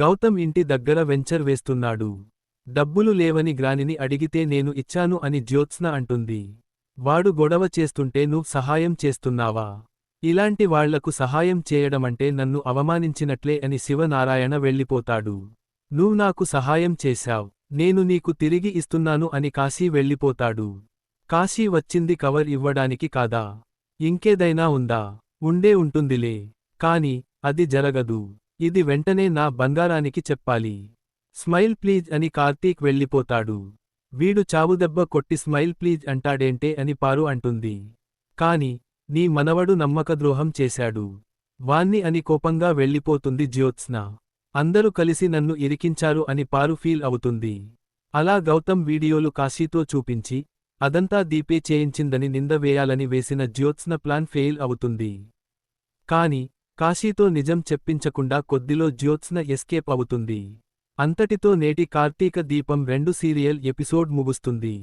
గౌతమ్ ఇంటి దగ్గర వెంచర్ వేస్తున్నాడు. డబ్బులు లేవని గ్రానిని అడిగితే నేను ఇచ్చాను అని జ్యోత్స్న అంటుంది. వాడు గొడవ చేస్తుంటే నువ్వు సహాయం చేస్తున్నావా? ఇలాంటి వాళ్ళకు సహాయం చేయడమంటే నన్ను అవమానించినట్లే అని శివనారాయణ వెళ్ళిపోతాడు. నువ్వు నాకు సహాయం చేశావ్. నేను నీకు తిరిగి ఇస్తున్నాను అని కాశీ వెళ్ళిపోతాడు. కాశీ వచ్చింది కవర్ ఇవ్వడానికి కాదా? ఇంకేదైనా ఉందా? ఉండే ఉంటుందిలే. కాని అది జరగదు. ఇది వెంటనే నా బంగారానికి చెప్పాలి. స్మైల్ ప్లీజ్ అని కార్తీక్ వెళ్ళిపోతాడు. వీడు చావుదెబ్బ కొట్టి స్మైల్ ప్లీజ్ అంటాడేంటే అని పారు అంటుంది. కాని నీ మనవడు నమ్మకద్రోహం చేశాడు. వాన్ని అని కోపంగా వెళ్ళిపోతుంది జ్యోత్స్న. అందరూ కలిసి నన్ను ఇరికించారు అని పారు ఫీల్ అవుతుంది. అలా గౌతమ్ వీడియోలు కాశీతో చూపించి అదంతా దీపే చేయించిందని నింద వేయాలని వేసిన జ్యోత్స్న ప్లాన్ ఫెయిల్ అవుతుంది. కాని కాశీతో నిజం చెప్పించకుండా కొద్దిలో జ్యోత్స్న ఎస్కేప్ అవుతుంది. అంతటితో నేటి కార్తీక దీపం రెండు సీరియల్ ఎపిసోడ్ ముగుస్తుంది.